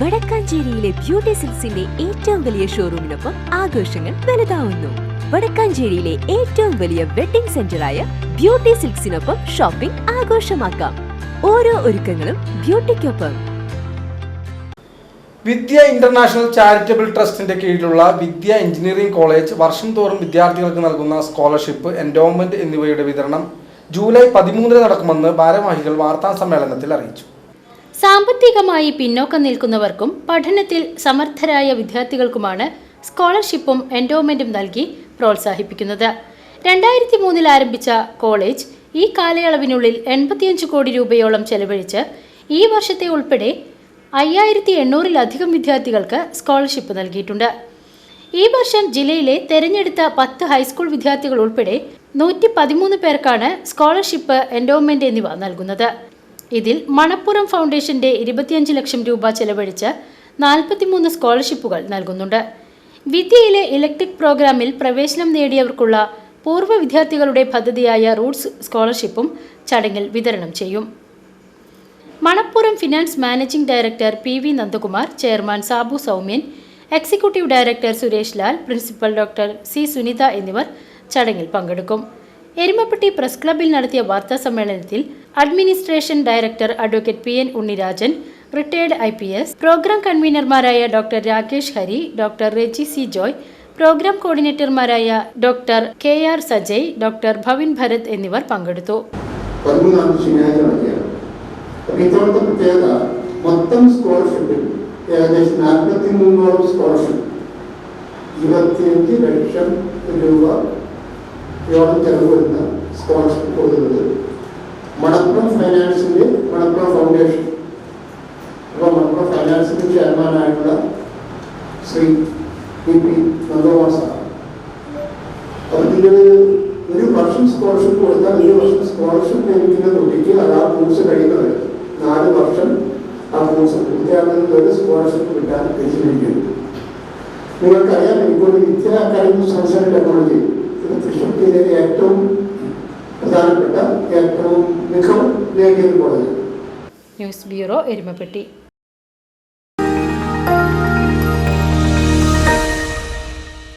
വടക്കാഞ്ചേരിയിലെ beauty സിൽസിന്റെ ഏറ്റവും വലിയ ഷോറൂമിനൊപ്പം ആഘോഷങ്ങൾ വലുതാവുന്നു. വടക്കാഞ്ചേരിയിലെ ഏറ്റവും വലിയ വെഡിംഗ് സെന്ററായ ബ്യൂട്ടി സിൽക്സിനൊപ്പം ഷോപ്പിംഗ് ആഘോഷമാക്കാം. ഓരോ ഒരുക്കങ്ങളും ബ്യൂട്ടിക്കൊപ്പം. വിദ്യ ഇന്റർനാഷണൽ ചാരിറ്റബിൾ ട്രസ്റ്റിന്റെ കീഴിലുള്ള വിദ്യ എഞ്ചിനീയറിംഗ് കോളേജ് വർഷം തോറും വിദ്യാർത്ഥികൾക്ക് നൽകുന്ന സ്കോളർഷിപ്പ് എൻഡോമെന്റ് എന്നിവയുടെ വിതരണം ജൂലൈ പതിമൂന്നിന് നടക്കുമെന്ന് ഭാരവാഹികൾ വാർത്താ സമ്മേളനത്തിൽ അറിയിച്ചു. സാമ്പത്തികമായി പിന്നോക്കം നിൽക്കുന്നവർക്കും പഠനത്തിൽ സമർത്ഥരായ വിദ്യാർത്ഥികൾക്കുമാണ് സ്കോളർഷിപ്പും എൻഡോമെന്റും നൽകി പ്രോത്സാഹിപ്പിക്കുന്നത്. രണ്ടായിരത്തി മൂന്നിൽ ആരംഭിച്ച കോളേജ് ഈ കാലയളവിനുള്ളിൽ എൺപത്തിയഞ്ച് കോടി രൂപയോളം ചെലവഴിച്ച് ഈ വർഷത്തെ ഉൾപ്പെടെ അയ്യായിരത്തി എണ്ണൂറിലധികം വിദ്യാർത്ഥികൾക്ക് സ്കോളർഷിപ്പ് നൽകിയിട്ടുണ്ട്. ഈ വർഷം ജില്ലയിലെ തെരഞ്ഞെടുത്ത പത്ത് ഹൈസ്കൂൾ വിദ്യാർത്ഥികൾ ഉൾപ്പെടെ നൂറ്റി പതിമൂന്ന് പേർക്കാണ് സ്കോളർഷിപ്പ് എൻഡോമെന്റ് എന്നിവ നൽകുന്നത്. ഇതിൽ മണപ്പുറം ഫൗണ്ടേഷന്റെ ഇരുപത്തിയഞ്ച് ലക്ഷം രൂപ ചെലവഴിച്ച് നാൽപ്പത്തിമൂന്ന് സ്കോളർഷിപ്പുകൾ നൽകുന്നുണ്ട്. വിദ്യയിലെ ഇലക്ട്രിക് പ്രോഗ്രാമിൽ പ്രവേശനം നേടിയവർക്കുള്ള പൂർവ വിദ്യാർത്ഥികളുടെ പദ്ധതിയായ റൂട്ട്സ് സ്കോളർഷിപ്പും ചടങ്ങിൽ വിതരണം ചെയ്യും. Manappuram finance managing director P V Nandakumar chairman Sabu Soumyan executive director Suresh Lal principal doctor C Sunitha എന്നിവർ ചടങ്ങിൽ പങ്കെടുക്കും. എരുമപ്പെട്ടി പ്രസ് ക്ലബിൽ നടത്തിയ വാർത്താ സമ്മേളനത്തിൽ administration director advocate P N Unnirajan retired I P S program കൺവീനർമാരായ doctor Rakesh Hari doctor Reji C Joy program കോർഡിനേറ്റർമാരായ doctor K R Sajay doctor Bhavin Bharath എന്നിവർ പങ്കെടുത്തു. ഇത്തവണത്തെ പ്രത്യേകത മൊത്തം സ്കോളർഷിപ്പിൽ ഏകദേശം നാൽപ്പത്തി മൂന്നോളം സ്കോളർഷിപ്പ് ഇരുപത്തിയഞ്ച് ലക്ഷം രൂപ യോളം ചെലവ് വരുന്ന സ്കോളർഷിപ്പ് കൊടുക്കുന്നത് മണപ്പുറം ഫൈനാൻസിന്റെ മണപ്പുറം ഫൗണ്ടേഷൻ. അപ്പോൾ മണപ്പുറം ഫൈനാൻസിന്റെ ചെയർമാനായിട്ടുള്ള Shri P P Nandakumar sir. ഇതിൽ ഒരു വർഷം സ്കോളർഷിപ്പ് കൊടുത്താൽ ഒരു വർഷം സ്കോളർഷിപ്പ് ലഭിക്കുന്ന കുട്ടിക്ക് അത് ആ കോഴ്സ് കഴിയുന്നത് നാല് വർഷം ആ കോഴ്സ് വിദ്യാർത്ഥികൾക്ക് ഒരു സ്കോളർഷിപ്പ് കിട്ടാൻ വെച്ചിരിക്കുന്നു നിങ്ങൾക്കറിയാം ഇപ്പോൾ വിദ്യ അക്കാദമി സയൻസ് മികവ് ലേഖകൻ കോളേജ് ന്യൂസ് ബ്യൂറോ എരുമപ്പെട്ടി.